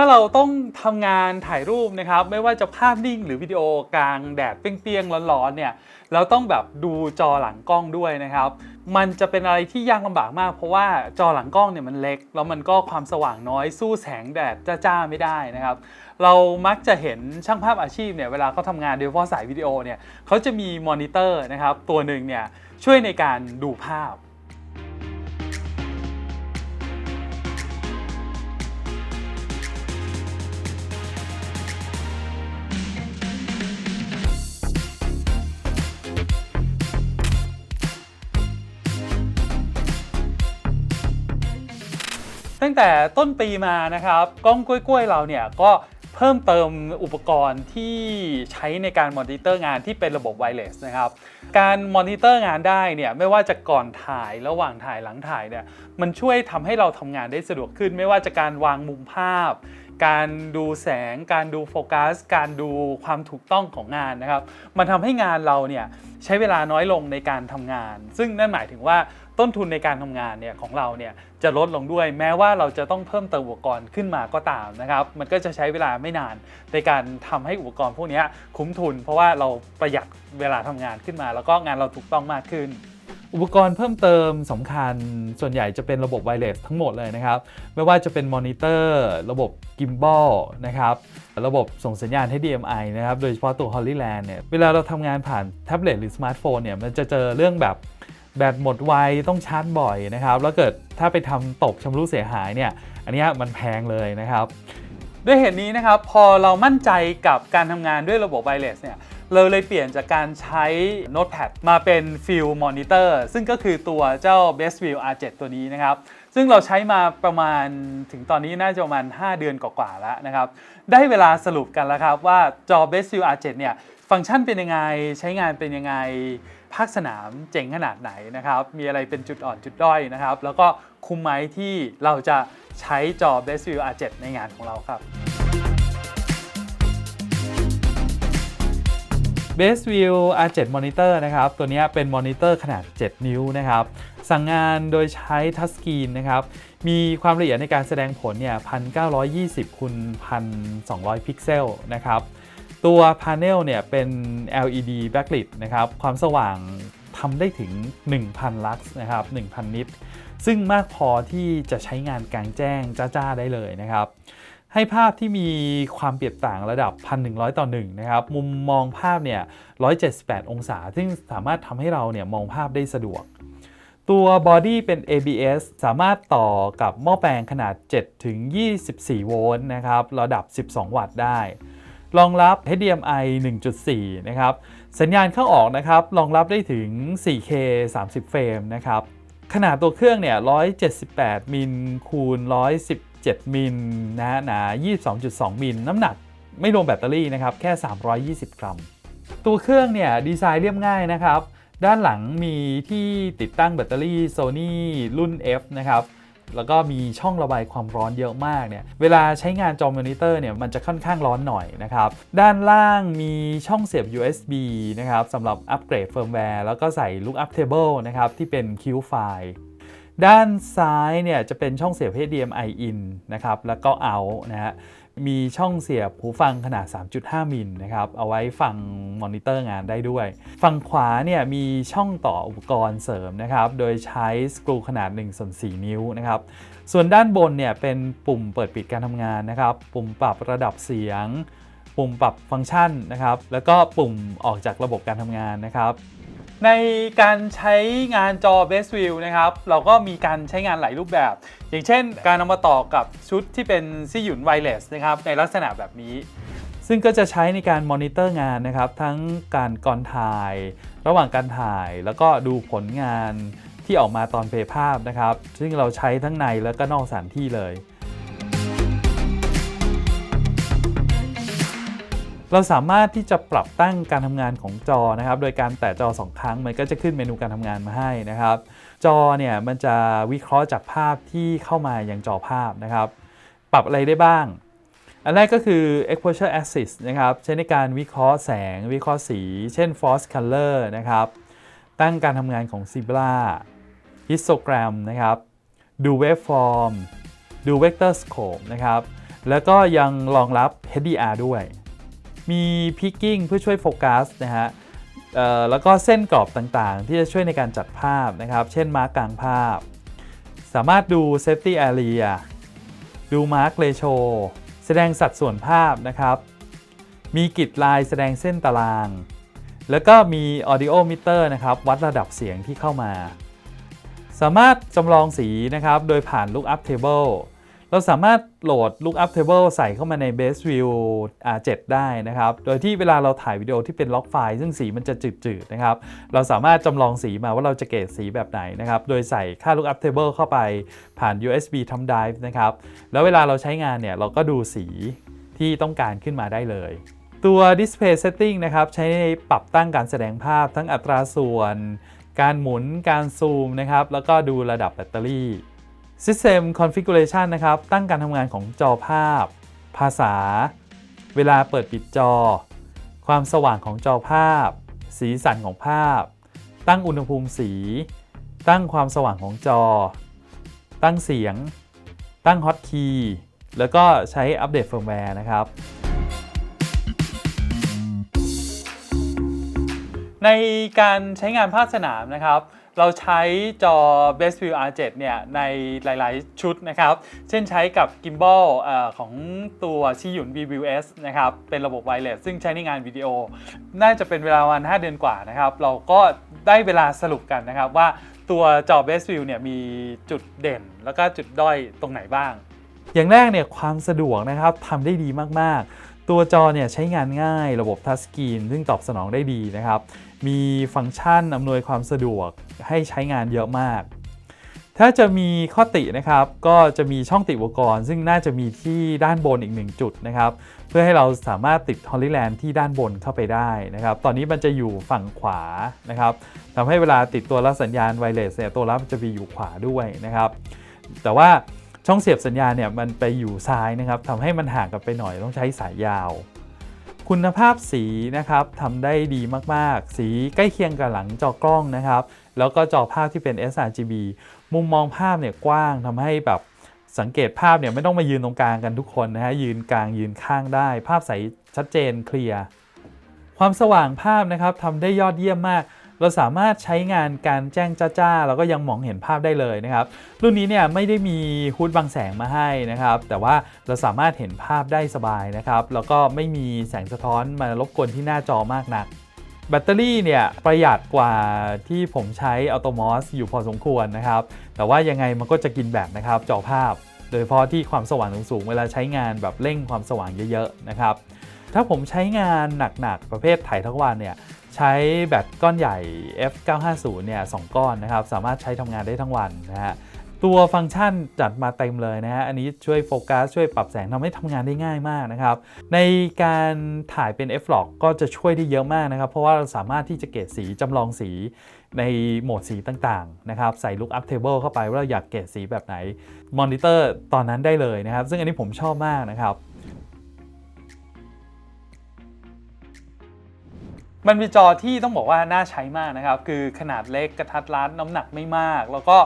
ถ้าเราต้องทำงานถ่ายรูปนะครับ ไม่ว่าจะภาพนิ่งหรือวิดีโอกลางแดดเปรี้ยงๆร้อนๆเนี่ยเราต้องแบบดูจอหลังกล้องด้วยนะครับ มันจะเป็นอะไรที่ยากลำบากมาก เพราะว่าจอหลังกล้องเนี่ยมันเล็ก แล้วมันก็ความสว่างน้อยสู้แสงแดดจ้าๆไม่ได้นะครับ เรามักจะเห็นช่างภาพอาชีพเนี่ยเวลาเขาทำงานโดยเฉพาะสายวิดีโอเนี่ยเขาจะมีมอนิเตอร์นะครับตัวหนึ่งเนี่ยช่วยในการดูภาพ ตั้งแต่ต้นปีมานะครับกล้องกล้วยๆเราเนี่ยก็เพิ่มเติมอุปกรณ์ที่ใช้ในการมอนิเตอร์งานที่เป็นระบบไวเลสนะครับ การมอนิเตอร์งานได้เนี่ยไม่ว่าจะก่อนถ่ายระหว่างถ่ายหลังถ่ายเนี่ยมันช่วยทำให้เราทำงานได้สะดวกขึ้น ไม่ว่าจะการวางมุมภาพ การดูแสง การดูโฟกัส การดูความถูกต้องของงานนะครับ มันทำให้งานเราเนี่ยใช้เวลาน้อยลงในการทำงาน ซึ่งนั่นหมายถึงว่า ต้นทุนในการทำงานเนี่ยของเราเนี่ยจะลดลงด้วย แม้ว่าเราจะต้องเพิ่มเติมอุปกรณ์ขึ้นมาก็ตามนะครับ มันก็จะใช้เวลาไม่นานในการทำให้อุปกรณ์พวกนี้คุ้มทุน เพราะว่าเราประหยัดเวลาทำงานขึ้นมา แล้วก็งานเราถูกต้องมากขึ้นอุปกรณ์เพิ่มเติมสำคัญส่วนใหญ่จะเป็นระบบไวเลสทั้งหมดเลยนะครับ ไม่ว่าจะเป็นมอนิเตอร์ระบบกิมบอลนะครับ ระบบส่งสัญญาณ HDMI นะครับ โดยเฉพาะตัว Holyland เนี่ยเวลาเราทำงานผ่านแท็บเล็ตหรือสมาร์ทโฟนเนี่ยมันจะเจอเรื่องแบบ แบตหมดไวต้องชาร์จบ่อยนะครับ แล้วเกิดถ้าไปทำตกชำรุดเสียหายเนี่ย อันนี้มันแพงเลยนะครับ ด้วยเหตุนี้นะครับ พอเรามั่นใจกับการทำงานด้วยระบบไวเลสเนี่ยเราเลยเปลี่ยนจากการใช้ Notepad มาเป็น Field Monitor ซึ่งก็คือตัวเจ้า Best View R7 ตัวนี้นะครับ ซึ่งเราใช้มาประมาณถึงตอนนี้น่าจะประมาณ 5 เดือนกว่าๆแล้วนะครับ ได้เวลาสรุปกันแล้วครับว่าจอ Best View R7 เนี่ย ฟังก์ชันเป็นยังไง ใช้งานเป็นยังไง ภาคสนามเจ๋งขนาดไหนนะครับ มีอะไรเป็นจุดอ่อนจุดด้อยนะครับ แล้วก็คุ้มไหมที่เราจะใช้จอ Best View R7 ในงานของเราครับ Best View R7 Monitor นะครับ ตัวนี้เป็นมอนิเตอร์ขนาด 7 นิ้วนะครับ สั่งงานโดยใช้ทัชสกรีนนะครับ มีความละเอียดในการแสดงผลเนี่ย 1920คูณ1200 พิกเซลนะครับ ตัวพา n e l เนี่ยเป็น LED backlit นะครับ ความสว่างทำได้ถึง 1,000 ลักซ์นะครับ 1,000 นิตซึ่งมากพอที่จะใช้งานกลางแจ้งจ้าๆ ได้เลยนะครับ ให้ภาพที่มีความเปรียบต่างระดับ 1,100 ต่อ1นะครับ มุมมองภาพเนี่ย 178 องศา ซึ่งสามารถทำให้เราเนี่ยมองภาพได้สะดวก ตัวบอดี้เป็น ABS สามารถต่อกับหม้อแปลงขนาด7ถึง24 โวลต์นะครับ ระดับ 12 วัตต์ได้ รองรับ HDMI 1.4 นะครับ สัญญาณเข้าออกนะครับ รองรับได้ถึง 4K 30 เฟรมนะครับ ขนาดตัวเครื่องเนี่ย 178 มิลคูณ 117 มิลนะฮะหนา 22.2 มิล น้ำหนักไม่รวมแบตเตอรี่นะครับ แค่ 320 กรัม ตัวเครื่องเนี่ย ดีไซน์เรียบง่ายนะครับ ด้านหลังมีที่ติดตั้งแบตเตอรี่ Sony รุ่น F นะครับ แล้วก็มีช่องระบายความร้อนเยอะมากเนี่ยเวลาใช้งานจอมอนิเตอร์เนี่ยมันจะค่อนข้างร้อนหน่อยนะครับด้านล่างมีช่องเสียบ USB นะครับสำหรับอัปเกรดเฟิร์มแวร์แล้วก็ใส่ Lookup Table นะครับที่เป็น Q ไฟล์ ด้านซ้ายเนี่ยจะเป็นช่องเสียบ HDMI in นะครับแล้วก็ out นะฮะมีช่องเสียบหูฟังขนาด 3.5 มิลนะครับเอาไว้ฟังมอนิเตอร์งานได้ด้วย ฝั่งขวาเนี่ยมีช่องต่ออุปกรณ์เสริมนะครับโดยใช้สกรูขนาด1ส่วน4นิ้วนะครับส่วนด้านบนเนี่ยเป็นปุ่มเปิดปิดการทำงานนะครับ ปุ่มปรับระดับเสียง ปุ่มปรับฟังก์ชันนะครับแล้วก็ปุ่มออกจากระบบการทำงานนะครับ ในการใช้งานจอ Best View นะครับ เราก็มีการใช้งานหลายรูปแบบ อย่างเช่น การนำมาต่อกับชุดที่เป็นซี่หยุนไวเลสนะครับ ในลักษณะแบบนี้ ซึ่งก็จะใช้ในการมอนิเตอร์งานนะครับ ทั้งการก่อนถ่าย ระหว่างการถ่าย แล้วก็ดูผลงานที่ออกมาตอนเพย์ภาพนะครับ ซึ่งเราใช้ทั้งในแล้วก็นอกสถานที่เลย เราสามารถที่จะปรับตั้งการทำงานของจอนะครับ โดยการแตะจอ 2 ครั้งมันก็จะขึ้นเมนูการทำงานมาให้นะครับ จอเนี่ยมันจะวิเคราะห์จากภาพที่เข้ามายังจอภาพนะครับ ปรับอะไรได้บ้าง อันแรกก็คือ exposure axis นะครับ ใช้ในการวิเคราะห์แสง วิเคราะห์สี เช่น force color นะครับ ตั้งการทำงานของ Zebra histogram นะครับ ดู waveform ดู vector scope นะครับ แล้วก็ยังรองรับ HDR ด้วย มีพิกกิ้งเพื่อช่วยโฟกัสนะฮะแล้วก็เส้นกรอบต่างๆ ที่จะช่วยในการจัดภาพนะครับ เช่นมาร์กกลางภาพ สามารถดู Safety Area ดู Mark Ratio แสดงสัดส่วนภาพนะครับ มีกริดลายแสดงเส้นตาราง แล้วก็มี Audio Meter นะครับ วัดระดับเสียงที่เข้ามา สามารถจำลองสีนะครับ โดยผ่าน Lookup Table เราสามารถโหลด Lookup Table ใส่เข้ามาใน Base View R7 ได้นะครับ โดยที่เวลาเราถ่ายวิดีโอที่เป็นล็อกไฟล์ซึ่งสีมันจะจืดๆนะครับ เราสามารถจำลองสีมาว่าเราจะเกรดสีแบบไหนนะครับ โดยใส่ค่า Lookup Table เข้าไปผ่าน USB Thumb Drive นะครับ แล้วเวลาเราใช้งานเนี่ย เราก็ดูสีที่ต้องการขึ้นมาได้เลยตัว Display Setting นะครับ ใช้ในปรับตั้งการแสดงภาพทั้งอัตราส่วน การหมุนการซูมนะครับ แล้วก็ดูระดับแบตเตอรี่ System Configuration นะครับ ตั้งการทำงานของจอภาพ ภาษา เวลาเปิดปิดจอ ความสว่างของจอภาพ สีสันของภาพ ตั้งอุณหภูมิสี ตั้งความสว่างของจอ ตั้งเสียง ตั้งฮอตคีย์แล้วก็ใช้อัปเดตเฟิร์มแวร์นะครับ ในการใช้งานภาคสนามนะครับ เราใช้จอ Best View R7 เนี่ยในหลาย ๆ ชุดนะครับ เช่นใช้กับ Gimbal อของตัวชิยุน VVS นะครับ เป็นระบบไวเลสซึ่งใช้ในงานวิดีโอ น่าจะเป็นเวลาวัน 5 เดือนกว่านะครับ เราก็ได้เวลาสรุปกันนะครับว่าตัวจอ Best View เนี่ยมีจุดเด่น แล้วก็จุดด้อยตรงไหนบ้างอย่างแรกเนี่ยความสะดวกนะครับทำได้ดีมากๆ ตัวจอเนี่ยใช้งานง่ายระบบทัชสกรีนซึ่งตอบสนองได้ดีนะครับ มีฟังก์ชันอำนวยความสะดวกให้ใช้งานเยอะมาก ถ้าจะมีข้อตินะครับ ก็จะมีช่องติดอุปกรณ์ ซึ่งน่าจะมีที่ด้านบนอีกหนึ่งจุดนะครับ เพื่อให้เราสามารถติดฮอลลีแลนด์ที่ด้านบนเข้าไปได้นะครับ ตอนนี้มันจะอยู่ฝั่งขวานะครับทำให้เวลาติดตัวรับสัญญาณไวเลสเนี่ยตัวรับจะไปอยู่ขวาด้วยนะครับ แต่ว่า ช่องเสียบสัญญาณเนี่ยมันไปอยู่ซ้ายนะครับทำให้มันห่างกันไปหน่อยต้องใช้สายยาว คุณภาพสีนะครับทำได้ดีมากๆ สีใกล้เคียงกับหลังจอกล้องนะครับ แล้วก็จอภาพที่เป็น sRGB มุมมองภาพเนี่ยกว้างทำให้แบบสังเกตภาพเนี่ยไม่ต้องมายืนตรงกลางกันทุกคนนะฮะยืนกลางยืนข้างได้ ภาพใสชัดเจนเคลียร์ความสว่างภาพนะครับทำได้ยอดเยี่ยมมาก เราสามารถใช้งานการแจ้งจ้าๆแล้วก็ยังมองเห็นภาพได้เลยนะครับ รุ่นนี้เนี่ยไม่ได้มีฮูดบังแสงมาให้นะครับ แต่ว่าเราสามารถเห็นภาพได้สบายนะครับ แล้วก็ไม่มีแสงสะท้อนมารบกวนที่หน้าจอมากนักแบตเตอรี่เนี่ยประหยัดกว่าที่ผมใช้อัลโตมอสอยู่พอสมควรนะครับ แต่ว่ายังไงมันก็จะกินแบตนะครับจอภาพ โดยเฉพาะที่ความสว่างสูงๆเวลาใช้งานแบบเร่งความสว่างเยอะๆนะครับ ถ้าผมใช้งานหนักๆ ประเภทถ่ายทั้งวันเนี่ยใช้แบตก้อนใหญ่ F950 เนี่ยสองก้อนนะครับ สามารถใช้ทำงานได้ทั้งวันนะฮะตัวฟังก์ชันจัดมาเต็มเลยนะฮะ อันนี้ช่วยโฟกัส ช่วยปรับแสงทำให้ทำงานได้ง่ายมากนะครับ ในการถ่ายเป็น F-Log ก็จะช่วยได้เยอะมากนะครับ เพราะว่าเราสามารถที่จะเกรดสีจำลองสีในโหมดสีต่างๆนะครับ ใส่ Lookup Table เข้าไปว่าเราอยากเกรดสีแบบไหน มอนิเตอร์ตอนนั้นได้เลยนะครับ ซึ่งอันนี้ผมชอบมากนะครับ มันเป็นจอที่ต้องบอกว่าน่าใช้มากนะครับ คือขนาดเล็กกระทัดรัดน้ำหนักไม่มาก แล้วก็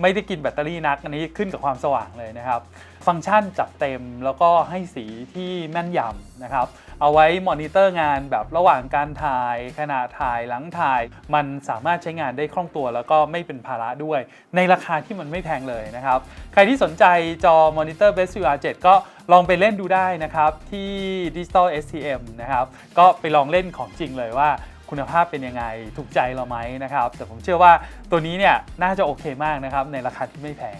ไม่ได้กินแบตเตอรี่นัก อันนี้ขึ้นกับความสว่างเลยนะครับ ฟังก์ชันจัดเต็มแล้วก็ให้สีที่แม่นยำนะครับ เอาไว้มอนิเตอร์งานแบบระหว่างการถ่าย ขณะถ่ายหลังถ่าย มันสามารถใช้งานได้คล่องตัว แล้วก็ไม่เป็นภาระด้วย ในราคาที่มันไม่แพงเลยนะครับ ใครที่สนใจจอมอนิเตอร์ Best VR 7ก็ลองไปเล่นดูได้นะครับ ที่ Digital STM นะครับ ก็ไปลองเล่นของจริงเลยว่าคุณภาพเป็นยังไงถูกใจเราไหมนะครับ แต่ผมเชื่อว่าตัวนี้เนี่ยน่าจะโอเคมากนะครับในราคาที่ไม่แพง